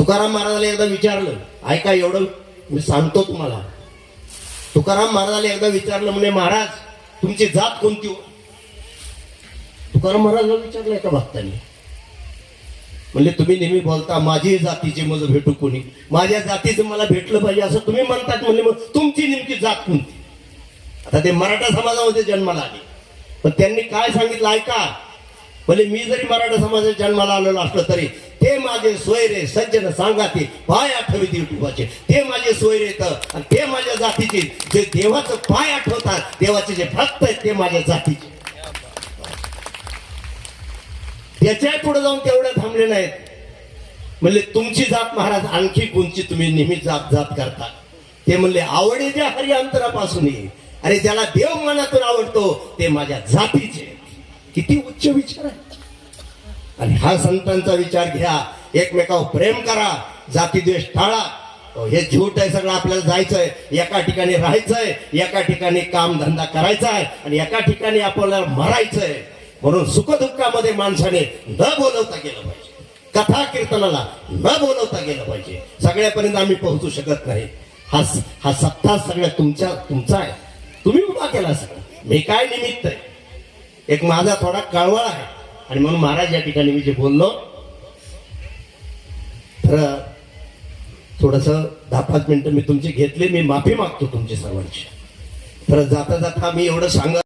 तुकाराम महाराजाला एकदा विचारलं ऐका एवढं मी सांगतो तुम्हाला. तुकाराम महाराजाला एकदा विचारलं म्हणे महाराज तुमची जात कोणती हो? तुकाराम महाराजला विचारलं एका भक्ताने. म्हणजे तुम्ही नेहमी बोलता माझी जातीचे मग भेटू कोणी? माझ्या जातीचं मला भेटलं पाहिजे असं तुम्ही म्हणतात म्हणजे मग तुमची नेमकी जात कोणती? आता ते मराठा समाजामध्ये जन्माला आले. पण त्यांनी काय सांगितलं? ऐका म्हणजे मी जरी मराठा समाजात जन्माला आलेलो असलो तरी ते माझे सोयरे सज्जन सांगाती पाय आठवी युट्यूबाचे ते माझे सोयरे तर आणि ते माझ्या जातीचे. जे देवाचं पाय आठवतात देवाचे जे भक्त आहेत ते माझ्या जातीचे. त्याच्या पुढे जाऊन तेवढे थांबले नाहीत. म्हणले तुमची जात महाराज आणखी कोणची तुम्ही नेहमी जात जात करता? ते म्हणले आवडीच्या हरी अंतरापासून अरे ज्याला देव मनातून आवडतो ते माझ्या जातीचे किती उच्च विचार आहे आणि हा संतांचा विचार घ्या एकमेकावर प्रेम करा जातीद्वेष टाळा. हे झूट आहे सगळं आपल्याला जायचंय. एका ठिकाणी राहायचंय एका ठिकाणी काम धंदा करायचा आहे आणि एका ठिकाणी आपल्याला मरायचंय. म्हणून सुखदुःखामध्ये माणसाने न बोलवता गेलं पाहिजे. कथा कीर्तनाला न बोलवता गेलं पाहिजे. सगळ्यापर्यंत आम्ही पोहोचू शकत नाही. हा हा सत्ता सगळ्या तुमच्या तुमचा आहे. तुम्ही उभा केला सगळं मी काय निमित्त आहे? एक माझा थोडा कळवळ आहे. आणि म्हणून महाराज या ठिकाणी मी जे बोललो तर थोडस दहा पाच मिनिटं मी तुमची घेतली मी माफी मागतो तुमची सर्वांची. तर जाता जाता मी एवढं सांगा